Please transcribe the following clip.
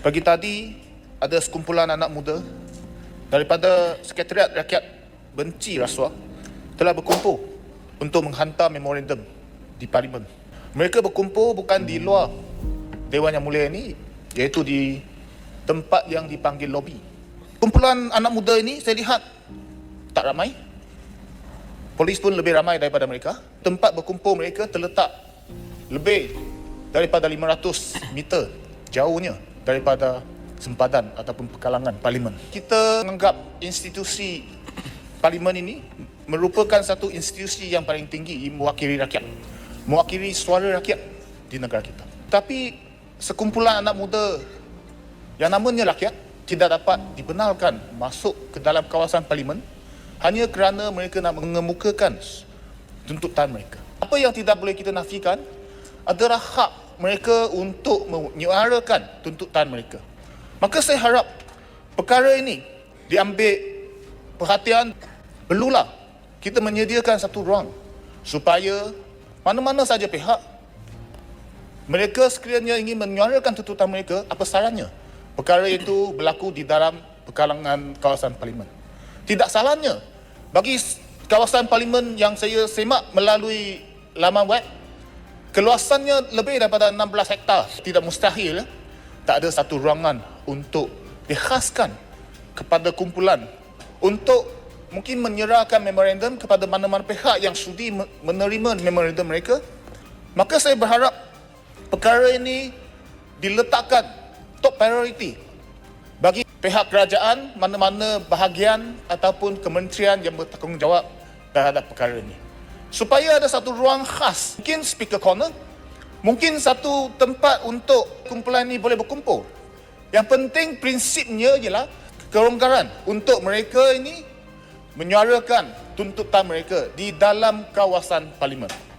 Pagi tadi ada sekumpulan anak muda daripada Sekretariat Rakyat Benci Rasuah telah berkumpul untuk menghantar memorandum di Parlimen. Mereka berkumpul bukan di luar Dewan Yang Mulia ini iaitu di tempat yang dipanggil lobi. Kumpulan anak muda ini saya lihat tak ramai. Polis pun lebih ramai daripada mereka. Tempat berkumpul mereka terletak lebih daripada 500 meter jauhnya daripada sempadan ataupun pekalangan parlimen. Kita menganggap institusi parlimen ini merupakan satu institusi yang paling tinggi mewakili rakyat. Mewakili suara rakyat di negara kita. Tapi sekumpulan anak muda yang namanya rakyat tidak dapat dibenarkan masuk ke dalam kawasan parlimen hanya kerana mereka nak mengemukakan tuntutan mereka. Apa yang tidak boleh kita nafikan adalah hak mereka untuk menyuarakan tuntutan mereka. Maka saya harap perkara ini diambil perhatian perlulah kita menyediakan satu ruang supaya mana-mana saja pihak mereka sekiranya ingin menyuarakan tuntutan mereka apa sarannya perkara itu berlaku di dalam pekalangan kawasan parlimen. Tidak salahnya bagi kawasan parlimen yang saya semak melalui laman web keluasannya lebih daripada 16 hektar. Tidak mustahil tak ada satu ruangan untuk dikhaskan kepada kumpulan untuk mungkin menyerahkan memorandum kepada mana-mana pihak yang sudi me- menerima memorandum mereka. Maka saya berharap perkara ini diletakkan top priority bagi pihak kerajaan mana-mana bahagian ataupun kementerian yang bertanggungjawab terhadap perkara ini. Supaya ada satu ruang khas, mungkin speaker corner, mungkin satu tempat untuk kumpulan ini boleh berkumpul. Yang penting prinsipnya ialah kelonggaran untuk mereka ini menyuarakan tuntutan mereka di dalam kawasan parlimen.